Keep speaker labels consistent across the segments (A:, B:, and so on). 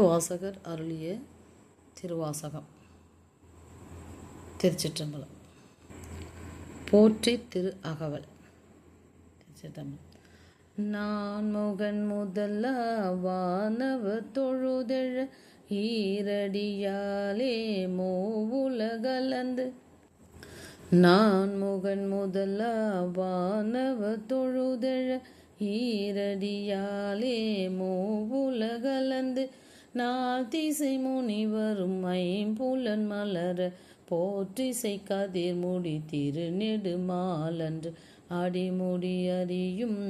A: வாசகர் அருளிய திருவாசகம். திருச்சிற்றம்பலம். போற்றி திரு அகவல். திருச்சிற்றம்பலம். நான் முகன் முதல்ல வானவ தொழுதெழ ஈரடியாலே மூவுலகலந்து. நான் முகன் முதல்ல வானவ தொழுதெழ ஈரடியாலே மூவுலகலந்து. நாள் திசை முனிவரும் ஐம்புலன் மலர போற்றிசை கதிர் முடி திருநெடுமாலன்று. அடிமுடி அறியும்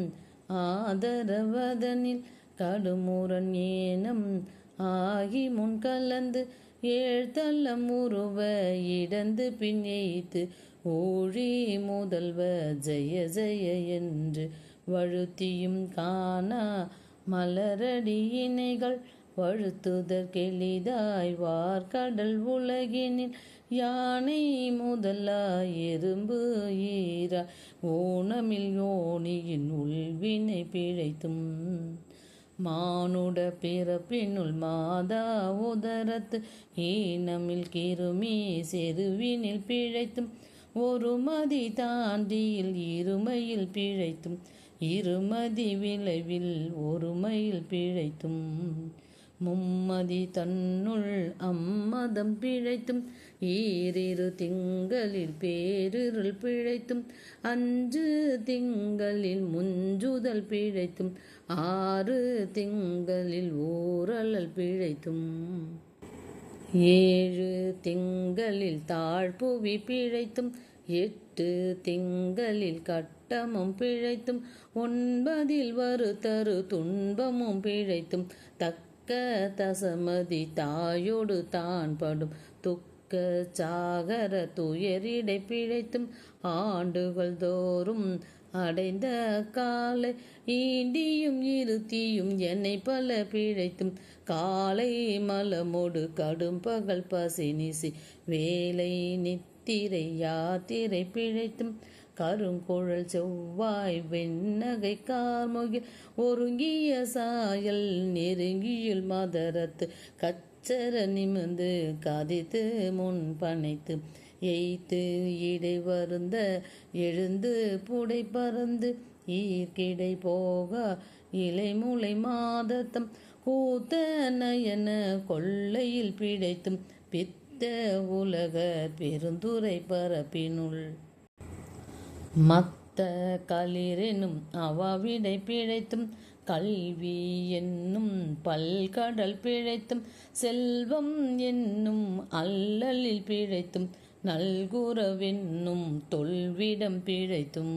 A: ஆதரவதனில் கடுமுரன் ஏனம் ஆகி முன் கலந்து ஏழ்தள்ளம் உருவ இடந்து பின் எய்த்து ஊழி முதல்வ ஜெய ஜெய என்று. வழுத்தியும் காணா மலரடியினைகள் வழுத்துதற்கெளிதாய் வார்கடல் உலகினில் யானை முதலா எறும்பு ஈரா. ஓணமில் யோனியின் உள்வினை பிழைத்தும் மானுட பிறப்பினுள் மாதா உதரத்து ஈனமில் கிருமி செருவினில் பிழைத்தும் ஒரு மதி தாண்டியில் இருமையில் பிழைத்தும் இருமதி விளைவில் ஒருமையில் பிழைத்தும் மும்மதி தன்னுள் அம்மதம் பிழைத்தும் ஈரிரு திங்களில் பேரிருள் பிழைத்தும் அஞ்சு திங்களில் முஞ்சுதல் பிழைத்தும் ஆறு திங்களில் ஊரலல் பிழைத்தும். ஏழு திங்களில் தாழ்புவி பிழைத்தும் எட்டு திங்களில் கட்டமும் பிழைத்தும் ஒன்பதில் வருத்தரு துன்பமும் பிழைத்தும் தக்க தசமதி தாயோடு தான் படும் துக்க சாகர துயரிடை பிழைத்தும் ஆண்டுகள் தோறும் அடைந்த காலை ஈண்டியும் இருத்தியும் என்னை பல பிழைத்தும். காலை மலமோடு கடும் பகல் பசி பசினிசி வேலை நித்திரை யாத்திரை பிழைத்தும். கருங்குழல் செவ்வாய் வெண்ணகை கார்முகில் ஒருங்கிய சாயல் நெருங்கியில் மதரத்து கச்சர நிமிந்து கதித்து முன் பனைத்து எய்த்து இடை வருந்த எழுந்து புடை பறந்து ஈர்க்கிடை போக இலைமுளை மாதத்தம் கூத்த நயன கொள்ளையில் பிழைத்தும் பித்த உலக பெருந்துரை பரப்பினுள் மத்த களிரெனும் அவாவிடை பிழைத்தும் கல்வி என்னும் பல்கடல் பிழைத்தும் செல்வம் என்னும் அல்லலில் பிழைத்தும் நல்குறவென்னும் தொல்விடம் பிழைத்தும்.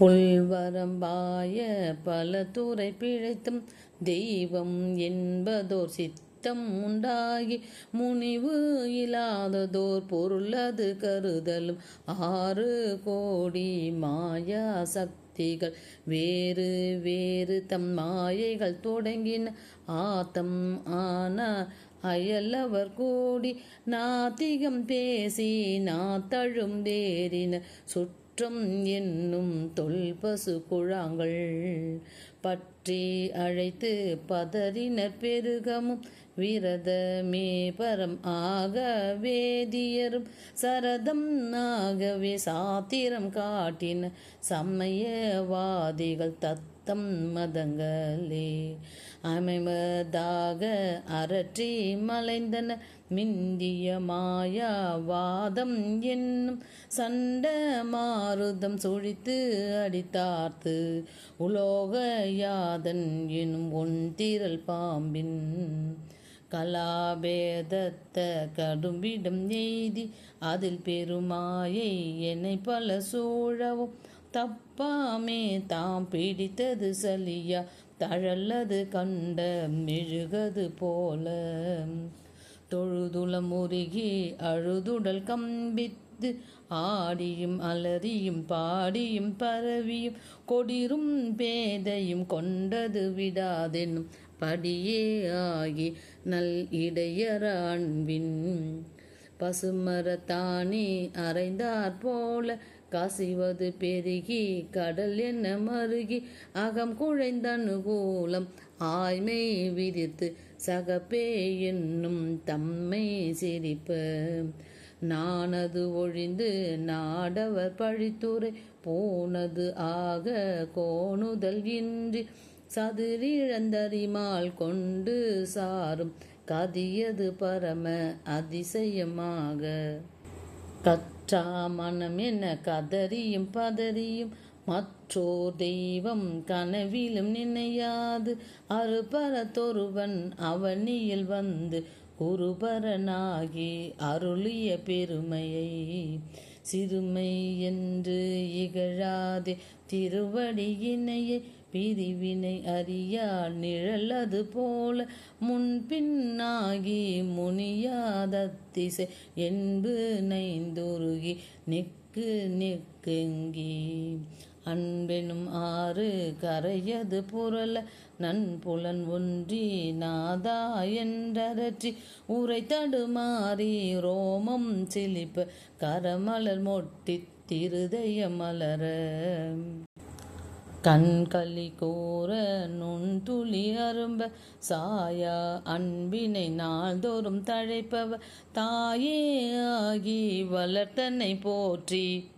A: புல்வரம்பாய பல துறை பிழைத்தும் தெய்வம் என்பதோர் சித்த நித்தம் உண்டாகி முனிவு இல்லாததோர் பொருளது கருதலும். ஆறு கோடி மாயா சக்திகள் வேறு வேறு தம் மாயைகள் தொடங்கின ஆத்தம் ஆன அயலவர் கூடி நாத்திகம் பேசி நாத்தழும் தேரின குற்றம் என்னும் தொல்பசு குழாங்கள் பற்றி அழைத்து பதறினர் பெருகமும் விரதமே பரம் ஆக வேதியரும் சரதம் ஆகவே சாத்திரம் காட்டின சமயவாதிகள் தத்தம் மதங்களே அமைவதாக அரற்றி மலைந்தன மிந்திய மாயாவாதம் என்னும் சண்ட மாருதம் சுழித்து அடித்தார்த்து. உலோக யாதன் எனும் ஒன்றிரல் பாம்பின் கலாபேதத்த கடும்பிடம் எய்தி அதில் பெருமாயை என்னை பல சூழவும். தப்பாமே தாம் பிடித்தது சலியா தழல்லது கண்ட மெழுகது போல. தொழுதுளம் முருகி அழுதுடல் கம்பித்து ஆடியும் அலறியும் பாடியும் பரவியும் கொடிரும் பேதையும் கொண்டது விடாதெனும் படியே ஆகி நல் இடையராண்பின் அன்பின் பசுமரத்தானே அரைந்தாற் போல கசிவது பெருகி கடல் என்ன மருகி அகம் குழைந்த அனுகூலம் ஆய்மை விதித்து சகப்பே என்னும் தம்மை சிரிப்ப. நானது ஒழிந்து நாடவர் பழித்துரை போனது ஆக கோணுதல் இன்றி சதுரிழந்தரிமால் கொண்டு சாரும் கதியது பரம அதிசயமாக. கற்றா மனம் என கதறியும் பதறியும் மற்றோர் தெய்வம் கனவிலும் நினையாது. அறுபரத்தொருவன் அவனியில் வந்து குருபரனாகி அருளிய பெருமையை. சிறுமை என்று இகழாதே திருவடியினையே பிரிவினை அறியா நிழலது போல முன்பின்னாகி முனியாதத்திசை என்பு நைந்துருகி நிற்கு நிற்குங்கி. அன்பெனும் ஆறு கரையது புரல நன்புலன் ஒன்றி நாதா என்றரற்றி. உரை தடுமாறி ரோமம் சிலிப்ப கரமலர் மொட்டி திருதய மலர. கண்களி கூற நுண்துளி அரும்ப சாயா அன்பினை நாள்தோறும் தழைப்பவ. தாயே ஆகி வளர்த்தனை போற்றி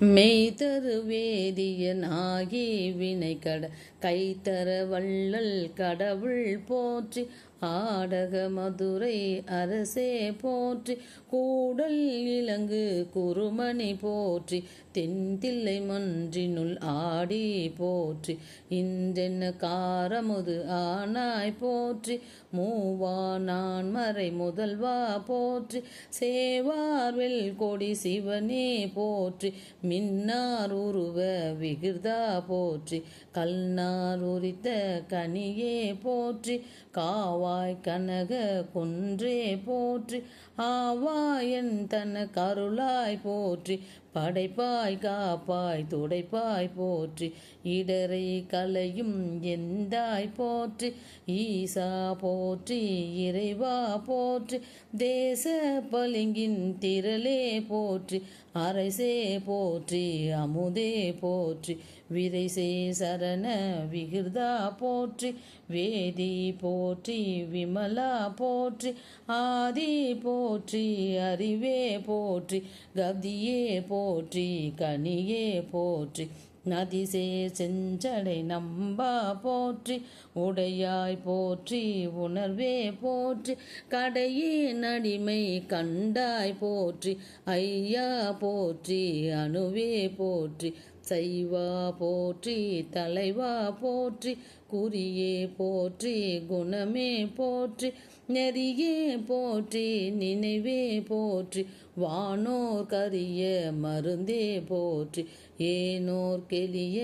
A: மெய்தரு வேதிய ஆகி வினை கட கைத்தர வள்ளல் கடவுள் போற்றி ஆடக மதுரை அரசே போற்றி கூடல் இலங்கு குருமணி போற்றி தென்தில்லை மன்றினுள் ஆடி போற்றி இன்றென்ன காரமுது ஆனாய் போற்றி மூவா நான் மறை முதல்வா போற்றி சேவார்வெல் கொடி சிவனே போற்றி மின்னார் உருவ விகிர்தா போற்றி கல்நார் உரித்த கனியே போற்றி காவாய் கனக குன்றே போற்றி. ஆவாயன் தன கருளாய் போற்றி. படைப்பாய் காப்பாய் துடைப்பாய் போற்றி. இடரை கலையும் எந்தாய் போற்றி. ஈசா போற்றி இறைவா போற்றி. தேச பளிங்கின் திரளே போற்றி. அரசே போற்றி அமுதே போற்றி. விரைசே சரண விகிர்தா போற்றி வேதி போற்றி விமலா போற்றி ஆதி போற்றி அறிவே போற்றி கதியே போற்றி கனியே போற்றி நதிசே செஞ்சடை நம்பா போற்றி உடையாய் போற்றி உணர்வே போற்றி கடையே நடிமை கண்டாய் போற்றி ஐயா போற்றி அணுவே போற்றி சைவா போற்றி தலைவா போற்றி குறியே போற்றி குணமே போற்றி நெறியே போற்றி நினைவே போற்றி வானோர் கரிய மருந்தே போற்றி ஏனோர் கெளிய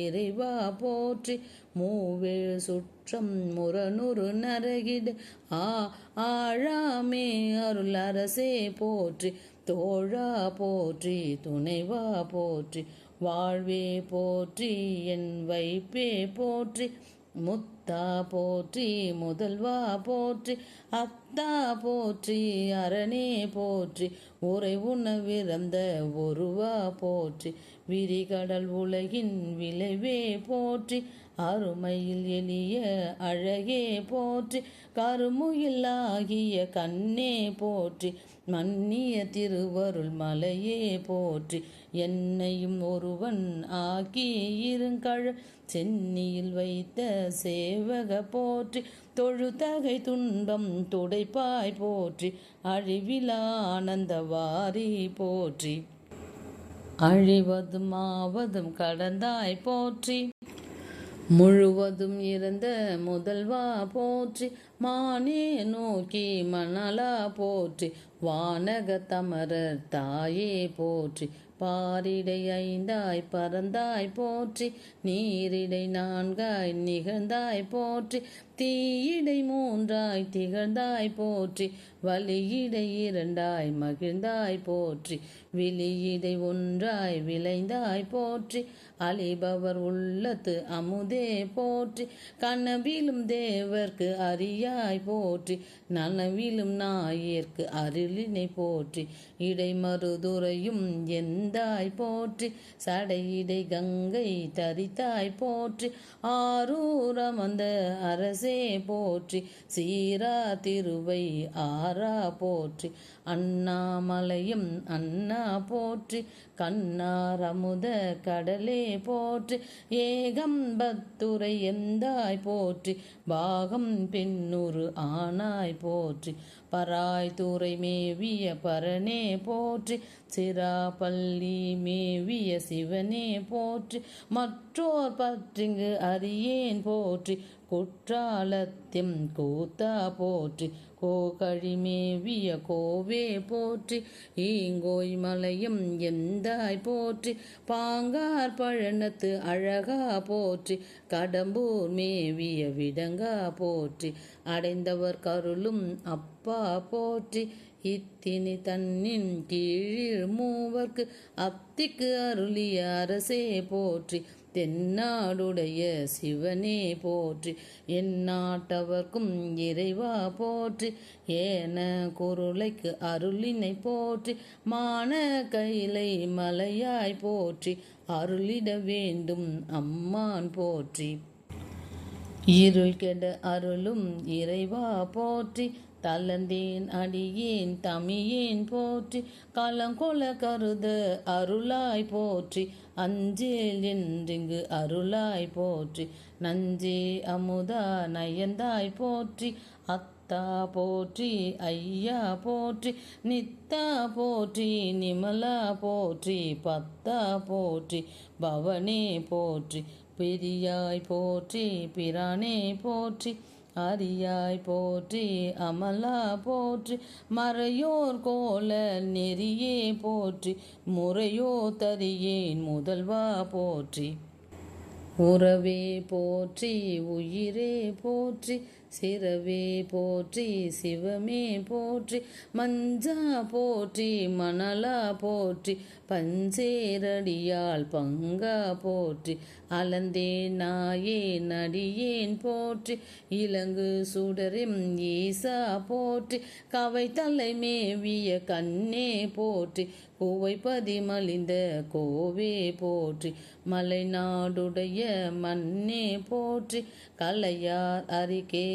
A: இறைவா போற்றி மூவேழ் சுற்றம் முரணுறு நரகிடு ஆ ஆழாமே அருள் அரசே போற்றி தோழா போற்றி துணைவா போற்றி வாழ்வே போற்றி என் வைப்பே போற்றி. முத்தா போற்றி முதல்வா போற்றி. அத்தா போற்றி அரணே போற்றி. உரை உணவிறந்த ஒருவா போற்றி. விரிகடல் உலகின் விளைவே போற்றி. அருமையில் எளிய அழகே போற்றி. கருமுயிலாகிய கண்ணே போற்றி. மன்னிய திருவருள் மலையே போற்றி என்னையும் ஒருவன் ஆக்கி இருங்கழ சென்னியில் வைத்த சேவக போற்றி தொழுதகை துன்பம் துடைப்பாய் போற்றி அழிவிலா ஆனந்தவாரி போற்றி. அழிவதும் ஆவதும் கடந்தாய் போற்றி முழுவதும் இருந்த முதல்வா போற்றி மானே நோக்கி மணலா போற்றி. வானக தமரர் தாயே போற்றி. பாரிடை ஐந்தாய் பறந்தாய் போற்றி. நீரிடை நான்காய் நிகழ்ந்தாய் போற்றி. தீயிடை மூன்றாய் திகழ்ந்தாய் போற்றி. வலியிடை இரண்டாய் மகிழ்ந்தாய் போற்றி. விழியிடை ஒன்றாய் விளைந்தாய் போற்றி. அழிபவர் உள்ளத்து அமுதே போற்றி. கனவிலும் தேவர்க்கு அரியாய் போற்றி நனவிலும் நாயர்க்கு அருளினை போற்றி இடைமருதுரையும் எந்தாய் போற்றி சடையிடை கங்கை தரித்தாய் போற்றி ஆரூரம் அந்த அரசே போற்றி சீரா திருவை ஆரா போற்றி அண்ணாமலையும் அண்ணா போற்றி கண்ணார் அமுத கடலே போற்றி ஏகம்பத்துரை எந்தாய் போற்றி பாகம் பெண்ணுரு ஆனாய் போற்றி பராய் துறை மேவிய பரனே போற்றி சிராப்பள்ளி மேவிய சிவனே போற்றி மற்றோர் பற்றிங்கு அறியேன் போற்றி குற்றாலத்தின் கூத்தா போற்றி கோகழி மேவிய கோவே போற்றி ஈங்கோய் மலையும் எந்தாய் போற்றி பாங்கார் பழனத்து அழகா போற்றி கடம்பூர் மேவிய விடங்கா போற்றி அடைந்தவர் கருளும் அப்பா போற்றி இத்தினி தன்னின் கீழில் மூவர்க்கு அத்திக்கு அருளிய அரசே போற்றி தென்னாடுடைய சிவனே போற்றி. எந்நாட்டவர்க்கும் இறைவா போற்றி. ஏன குருளைக்கு அருளினை போற்றி. மான கைலை மலையாய் போற்றி. அருளிட வேண்டும் அம்மான் போற்றி. இருள் கெட அருளும் இறைவா போற்றி. தளர்ந்தேன் அடியேன் தமியேன் போற்றி களங்கொல கருத அருளாய் போற்றி அஞ்சேல் என்றிங்கு அருளாய் போற்றி நஞ்சே அமுதா நயந்தாய் போற்றி அத்தா போற்றி ஐயா போற்றி நித்தா போற்றி நிமலா போற்றி பத்தா போற்றி பவனே போற்றி பெரியாய் போற்றி பிரானே போற்றி அரியாய் போற்றி அமலா போற்றி மறையோர் கோல நெறியே போற்றி முறையோ தரியேன் முதல்வா போற்றி. உறவே போற்றி உயிரே போற்றி சிறவே போற்றி சிவமே போற்றி மஞ்சா போற்றி மணலா போற்றி பஞ்சேரடியால் பங்கா போற்றி அலந்தேன் நாயேன் நடியேன் போற்றி இலங்கு சுடரின் ஈசா போற்றி கவை தலை மேவிய கண்ணே போற்றி கூவைப்பதி மலிந்த கோவே போற்றி மலைநாடுடைய மண்ணே போற்றி கலையார்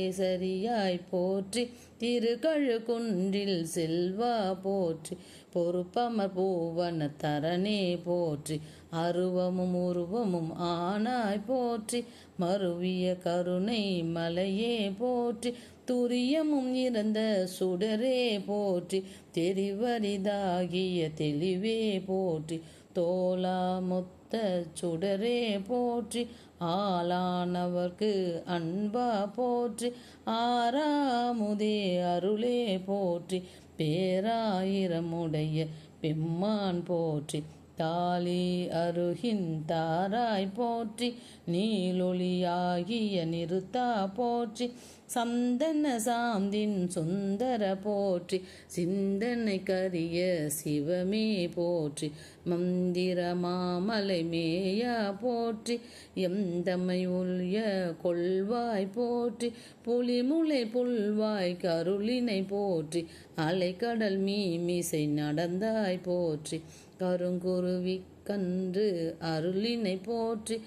A: கேசரியாய் போற்றி திருக்கழுக்குன்றில் செல்வா போற்றி பொறுப்பமர் பூவன தரனே போற்றி அருவமும் உருவமும் ஆனாய் போற்றி மருவிய கருணை மலையே போற்றி துரியமும் இறந்த சுடரே போற்றி தெரிவரிதாகிய தெளிவே போற்றி தோலா முத்த சுடரே போற்றி ஆளானவர்க்கு அன்பா போற்றி ஆறாமுதே அருளே போற்றி பேராயிரமுடைய பெம்மான் போற்றி தாலி அருகின் தாராய் போற்றி நீலொளியாகிய நிறுத்தா போற்றி சந்தன சாந்தின் சுந்தர போற்றி சிந்தனை கரிய சிவமே போற்றி மந்திர மாமலை மேயா போற்றி எந்தமை உள்ய கொள்வாய் போற்றி புலிமுலை புல்வாய் கருளினை போற்றி அலைக்கடல் மீமிசை நடந்தாய் போற்றி கருங்குருவி கன்று அருளினை போற்றி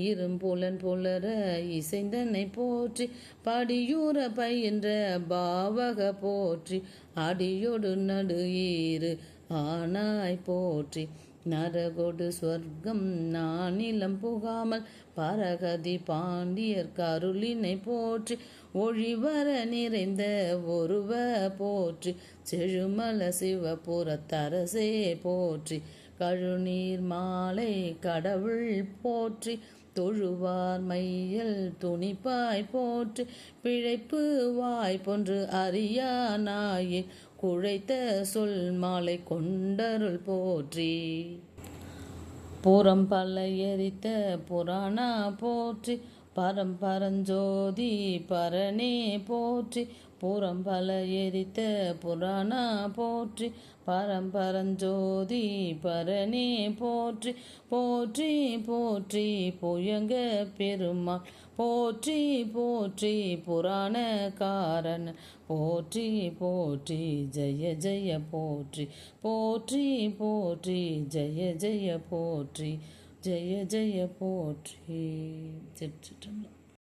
A: இரும்புலன் புலர இசைந்தனை போற்றி படியூர பயின்ற பாவக போற்றி அடியொடு நடு ஈறு ஆனாய் போற்றி. நரகொடு சொர்க்கம் நானிலம் புகாமல் பரகதி பாண்டியர் கருளினை போற்றி ஒழிவர நிறைந்த ஒருவ போற்றி செழுமல சிவபுரத்தரசே போற்றி கழுநீர் மாலை கடவுள் போற்றி தொழுவார் மையல் துணிப்பாய் போற்றி பிழைப்பு வாய் போன்று அறியா நாயே குழைத்த சொல் மாலை கொண்டருள் போற்றி. புறம் பல எரித்த புராணா போற்றி பரம்பரஞ்சோதி பரனே போற்றி புறம்பல எரித்த புராணா போற்றி பரம்பரஞ்சோதி பரனே போற்றி போற்றி போற்றி புயங்க பெருமாள் போற்றி போற்றி புராணக்காரன் போற்றி போற்றி ஜெய ஜெய போற்றி போற்றி போற்றி ஜெய ஜெய போற்றி. ஜெய ஜெய போற்றி சிற்றம்பலம்